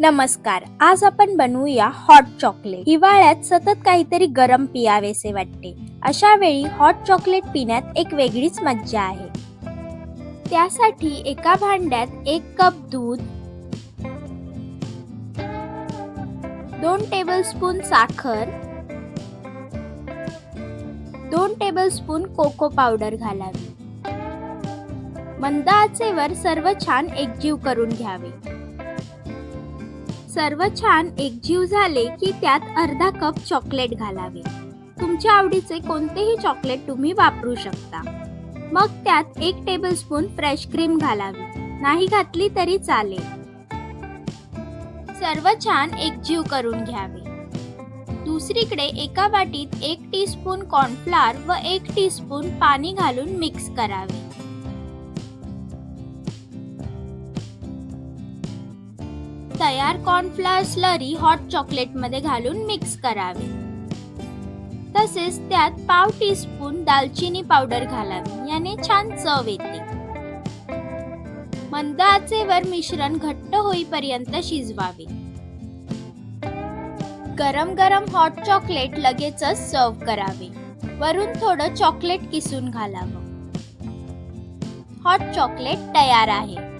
नमस्कार आज आपण बनवूया हॉट चॉकलेट हिवाळ्यात सतत काहीतरी गरम पियावेसे वाटते. अशा वेळी हॉट चॉकलेट पिण्यात एक वेगळीच मज्जा आहे. त्यासाठी एका भांड्यात एक कप दूध दोन टेबलस्पून साखर दोन टेबलस्पून कोको पावडर घालावी. मंद आचेवर सर्व छान एकजीव करून घ्यावे. सर्व छान एकजीव झाले की त्यात अर्धा कप चॉकलेट घालावे. तुमच्या आवडीचे कोणतेही चॉकलेट तुम्ही वापरू शकता. मग त्यात एक टेबलस्पून फ्रेश क्रीम घालावी. नाही घातली तरी चालेल. सर्व छान एकजीव करून घ्यावे. दुसरीकडे एका वाटीत एक टीस्पून कॉर्नफ्लॉर व एक टीस्पून पाणी घालून मिक्स करावे. तयार कॉर्नफ्लॉवर स्लरी हॉट चॉकलेटमध्ये घालून मिक्स करावे. तसेच त्यात पाव टीस्पून दालचिनी पावडर घालावी. याने छान चव येते. मंद आचेवर मिश्रण घट्ट होईपर्यंत शिजवावे. गरम गरम हॉट चॉकलेट लगेचच सर्व करावे. वरून थोडं चॉकलेट किसून घालावं. हॉट चॉकलेट तयार आहे.